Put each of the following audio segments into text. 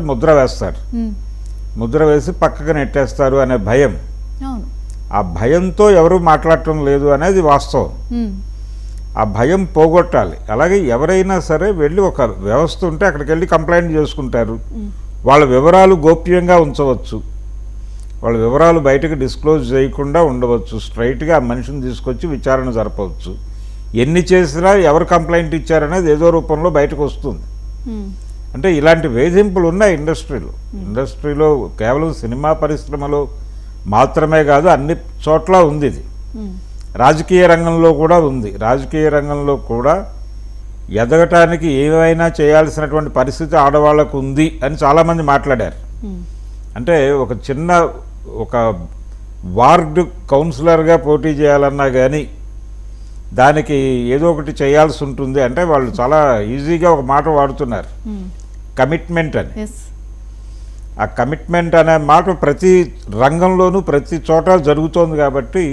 ముద్ర వేస్తారు. ముద్ర వేసి పక్కకు నెట్టేస్తారు అనే భయం. ఆ భయంతో ఎవరు మాట్లాడటం లేదు అనేది వాస్తవం. ఆ భయం పోగొట్టాలి. అలాగే ఎవరైనా సరే వెళ్ళి ఒక వ్యవస్థ ఉంటే అక్కడికి వెళ్ళి కంప్లైంట్ చేసుకుంటారు. వాళ్ళ వివరాలు గోప్యంగా ఉంచవచ్చు. వాళ్ళ వివరాలు బయటకు డిస్క్లోజ్ చేయకుండా ఉండవచ్చు. స్ట్రైట్గా ఆ మనిషిని తీసుకొచ్చి విచారణ జరపవచ్చు. ఎన్ని చేసినా ఎవరు కంప్లైంట్ ఇచ్చారనేది ఏదో రూపంలో బయటకు వస్తుంది. అంటే ఇలాంటి వేధింపులు ఉన్నాయి ఇండస్ట్రీలో. ఇండస్ట్రీలో కేవలం సినిమా పరిశ్రమలో మాత్రమే కాదు అన్ని చోట్ల ఉంది ఇది. రాజకీయ రంగంలో కూడా ఉంది. రాజకీయ రంగంలో కూడా ఎదగటానికి ఏమైనా చేయాల్సినటువంటి పరిస్థితి ఆడవాళ్ళకు ఉంది అని చాలామంది మాట్లాడారు. అంటే ఒక చిన్న ఒక వార్డు కౌన్సిలర్గా పోటీ చేయాలన్నా కానీ దానికి ఏదో ఒకటి చేయాల్సి ఉంటుంది అంటే వాళ్ళు చాలా ఈజీగా ఒక మాట వాడుతున్నారు. కమిట్మెంట్ అని. ఆ కమిట్మెంట్ అనే మాట ప్రతి రంగంలోనూ ప్రతి చోట జరుగుతోంది కాబట్టి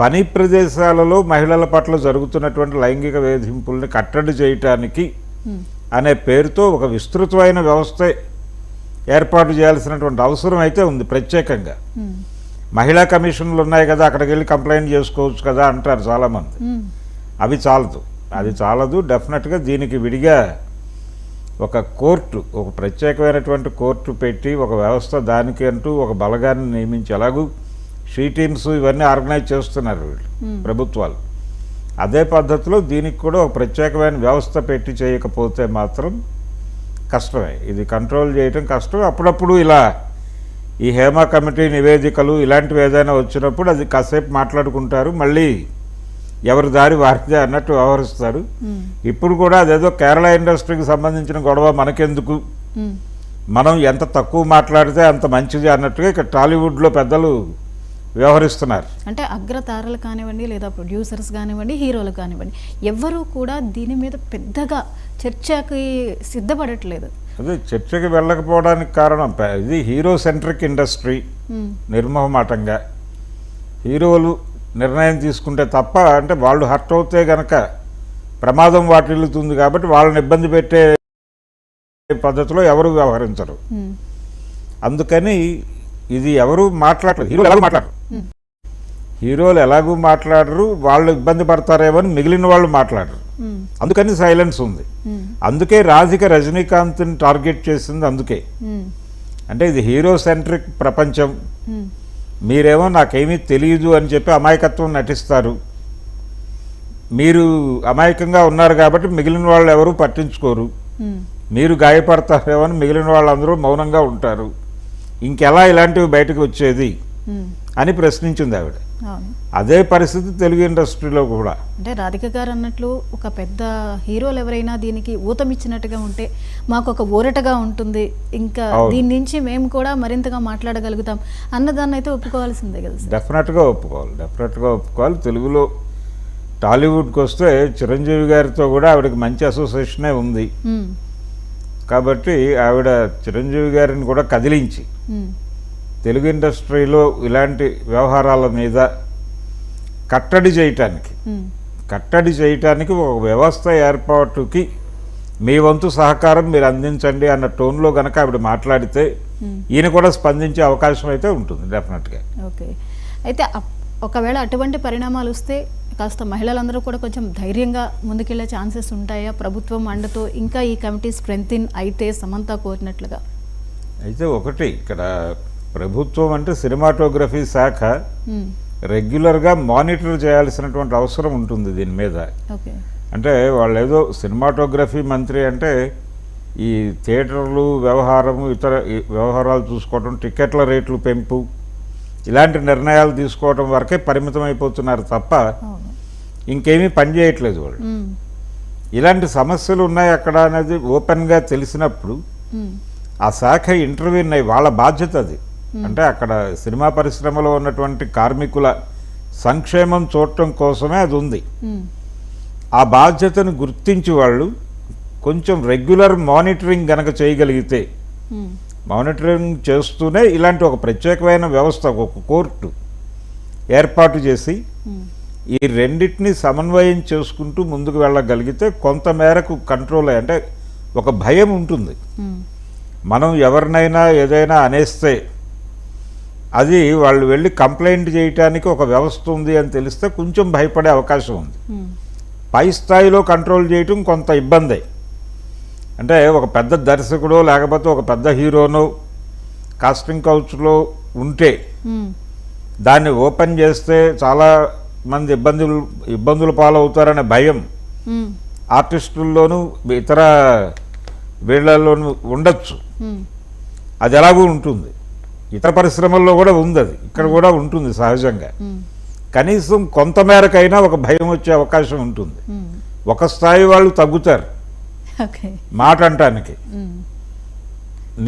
పని ప్రదేశాలలో మహిళల పట్ల జరుగుతున్నటువంటి లైంగిక వేధింపుల్ని కట్టడి చేయటానికి ఉమ్, అనే పేరుతో ఒక విస్తృతమైన వ్యవస్థ ఏర్పాటు చేయాల్సినటువంటి అవసరం అయితే ఉంది ప్రత్యేకంగా. ఉమ్, మహిళా కమిషన్లు ఉన్నాయి కదా అక్కడికి వెళ్ళి కంప్లైంట్ చేసుకోవచ్చు కదా అంటారు చాలామంది. ఉమ్, అవి చాలదు. అది చాలదు డెఫినెట్గా దీనికి విడిగా ఒక కోర్టు ఒక ప్రత్యేకమైనటువంటి కోర్టు పెట్టి ఒక వ్యవస్థ దానికి అంటూ ఒక బలగాన్ని నియమించి ఎలాగూ షీ టీమ్స్ ఇవన్నీ ఆర్గనైజ్ చేస్తున్నారు వీళ్ళు Hmm. ప్రభుత్వాలు. అదే పద్ధతిలో దీనికి కూడా ఒక ప్రత్యేకమైన వ్యవస్థ పెట్టి చేయకపోతే మాత్రం కష్టమే. ఇది కంట్రోల్ చేయటం కష్టం. అప్పుడప్పుడు ఇలా ఈ హేమ కమిటీ నివేదికలు ఇలాంటివి ఏదైనా వచ్చినప్పుడు అది కాసేపు మాట్లాడుకుంటారు. మళ్ళీ ఎవరి దారి వారిదే అన్నట్టు వ్యవహరిస్తారు. ఇప్పుడు కూడా అదేదో కేరళ ఇండస్ట్రీకి సంబంధించిన గొడవ మనకెందుకు? మనం ఎంత తక్కువ మాట్లాడితే అంత మంచిది అన్నట్టుగా ఇక్కడ టాలీవుడ్లో పెద్దలు వ్యవహరిస్తున్నారు. అంటే అగ్రతారలు కానివ్వండి లేదా ప్రొడ్యూసర్స్ కానివ్వండి హీరోలు కానివ్వండి ఎవ్వరూ కూడా దీని మీద పెద్దగా చర్చకి సిద్ధపడట్లేదు. అదే చర్చకి వెళ్ళకపోవడానికి కారణం ఇది హీరో సెంట్రిక్ ఇండస్ట్రీ నిర్మోహమాటంగా. హీరోలు నిర్ణయం తీసుకుంటే తప్ప అంటే వాళ్ళు హర్ట్ అవుతే గనక ప్రమాదం వాటిల్లుతుంది కాబట్టి వాళ్ళని ఇబ్బంది పెట్టే పద్ధతిలో ఎవరు వ్యవహరించరు. ఉమ్, అందుకని ఇది ఎవరు మాట్లాడరు హీరోలు ఎలాగో మాట్లాడరు. ఉమ్, హీరోలు ఎలాగూ మాట్లాడరు వాళ్ళు ఇబ్బంది పడతారేమో అని మిగిలిన వాళ్ళు మాట్లాడరు. ఉమ్, అందుకని సైలెన్స్ ఉంది. అందుకే రాధిక రజనీకాంత్ని టార్గెట్ చేసింది అందుకే. అంటే ఇది హీరో సెంట్రిక్ ప్రపంచం. మీరేమో నాకేమీ తెలియదు అని చెప్పి అమాయకత్వం నటిస్తారు. మీరు అమాయకంగా ఉన్నారు కాబట్టి మిగిలిన వాళ్ళు ఎవరు పట్టించుకోరు. మీరు గాయపడతారేమో అని మిగిలిన వాళ్ళందరూ మౌనంగా ఉంటారు. ఇంకెలా ఇలాంటివి బయటకు వచ్చేది? అని ప్రశ్నించింది ఆవిడ. అదే పరిస్థితి తెలుగు ఇండస్ట్రీలో కూడా. అంటే రాధిక గారు అన్నట్లు ఒక పెద్ద హీరోలు ఎవరైనా దీనికి ఊతమిచ్చినట్టుగా ఉంటే మాకు ఒక ఊరటగా ఉంటుంది. ఇంకా. దీని నుంచి మేము కూడా మరింతగా మాట్లాడగలుగుతాం అన్నదాన్ని అయితే ఒప్పుకోవాల్సిందే కదా డెఫినెట్గా ఒప్పుకోవాలి. డెఫినెట్గా ఒప్పుకోవాలి. తెలుగులో టాలీవుడ్కి వస్తే చిరంజీవి గారితో కూడా ఆవిడకి మంచి అసోసియేషనే ఉంది. కాబట్టి ఆవిడ చిరంజీవి గారిని కూడా కదిలించి తెలుగు ఇండస్ట్రీలో ఇలాంటి వ్యవహారాల మీద కట్టడి చేయటానికి ఉమ్, కట్టడి చేయటానికి ఒక వ్యవస్థ ఏర్పాటుకి మీ వంతు సహకారం మీరు అందించండి అన్న టోన్లో కనుక ఆవిడ మాట్లాడితే ఉమ్. ఈయన కూడా స్పందించే అవకాశం అయితే ఉంటుంది డెఫినెట్గా. ఓకే. అయితే ఒకవేళ అటువంటి పరిణామాలు వస్తే కాస్త మహిళలందరూ కూడా కొంచెం ధైర్యంగా ముందుకెళ్ళే ఛాన్సెస్ ఉంటాయా? ప్రభుత్వం అండతో ఇంకా ఈ కమిటీ స్ట్రెంగ్త్ అయితే సమంత కోరినట్లుగా? అయితే ఒకటి ఇక్కడ ప్రభుత్వం అంటే సినిమాటోగ్రఫీ శాఖ ఉమ్, రెగ్యులర్గా మానిటర్ చేయాల్సినటువంటి అవసరం ఉంటుంది దీని మీద. అంటే వాళ్ళు ఏదో సినిమాటోగ్రఫీ మంత్రి అంటే ఈ థియేటర్లు వ్యవహారము ఇతర వ్యవహారాలు చూసుకోవటం టికెట్ల రేట్లు పెంపు ఇలాంటి నిర్ణయాలు తీసుకోవడం వరకే పరిమితం అయిపోతున్నారు తప్ప ఇంకేమీ పని చేయట్లేదు వాళ్ళు. ఉమ్, ఇలాంటి సమస్యలు ఉన్నాయి అక్కడ అనేది ఓపెన్గా తెలిసినప్పుడు ఉమ్, ఆ శాఖ ఇంటర్వ్యూన్ అయ్యి వాళ్ళ బాధ్యత అది. అంటే అక్కడ సినిమా పరిశ్రమలో ఉన్నటువంటి కార్మికుల సంక్షేమం చూడటం కోసమే అది ఉంది. ఉమ్, ఆ బాధ్యతను గుర్తించి వాళ్ళు కొంచెం రెగ్యులర్ మానిటరింగ్ గనక చేయగలిగితే ఉమ్, మానిటరింగ్ చేస్తూనే ఇలాంటి ఒక ప్రత్యేకమైన వ్యవస్థ ఒక కోర్టు ఏర్పాటు చేసి ఈ రెండింటిని సమన్వయం చేసుకుంటూ ముందుకు వెళ్ళగలిగితే కొంత మేరకు కంట్రోల్ అయ్యి- అంటే ఒక భయం ఉంటుంది. మనం ఎవరినైనా ఏదైనా అనేస్తే అది వాళ్ళు వెళ్ళి కంప్లైంట్ చేయటానికి ఒక వ్యవస్థ ఉంది అని తెలిస్తే కొంచెం భయపడే అవకాశం ఉంది. పై స్థాయిలో కంట్రోల్ చేయటం కొంత ఇబ్బంది. అంటే ఒక పెద్ద దర్శకుడో లేకపోతే ఒక పెద్ద హీరోనో కాస్టింగ్ కౌచ్లో ఉంటే దాన్ని ఓపెన్ చేస్తే చాలా మంది ఇబ్బందులు ఇబ్బందుల పాలవుతారనే భయం ఆర్టిస్టుల్లోనూ ఇతర వీళ్ళలోనూ ఉండొచ్చు. అది ఎలాగూ ఉంటుంది. ఇతర పరిశ్రమల్లో కూడా ఉంది అది ఇక్కడ కూడా ఉంటుంది సహజంగా. కనీసం కొంత మేరకైనా ఒక భయం వచ్చే అవకాశం ఉంటుంది. ఒక స్థాయి వాళ్ళు తగ్గుతారు. మాట అంటానికి